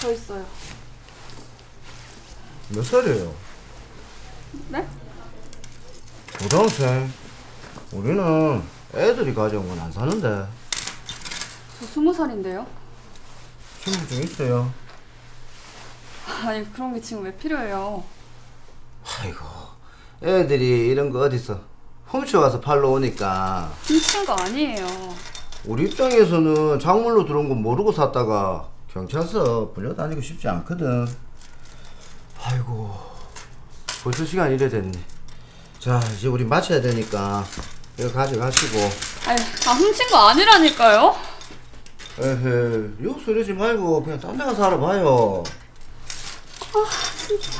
저 있어요. 몇 살이에요? 네? 고등학생. 우리는 애들이 가져온 건 안 사는데. 저 스무 살인데요. 신분증 있어요. 아니 그런 게 지금 왜 필요해요? 아이고, 애들이 이런 거 어디서 훔쳐가서 팔러 오니까 훔친 거 아니에요. 우리 입장에서는 작물로 들어온 건 모르고 샀다가 경찰서 불려다니고 싶지 않거든. 아이고, 벌써 시간 이래 됐네. 자, 이제 우리 마쳐야 되니까 이거 가져가시고. 아니 아 훔친 거 아니라니까요. 에헤, 욕 소리지 말고 그냥 딴 데 가서 알아봐요. 아 진짜.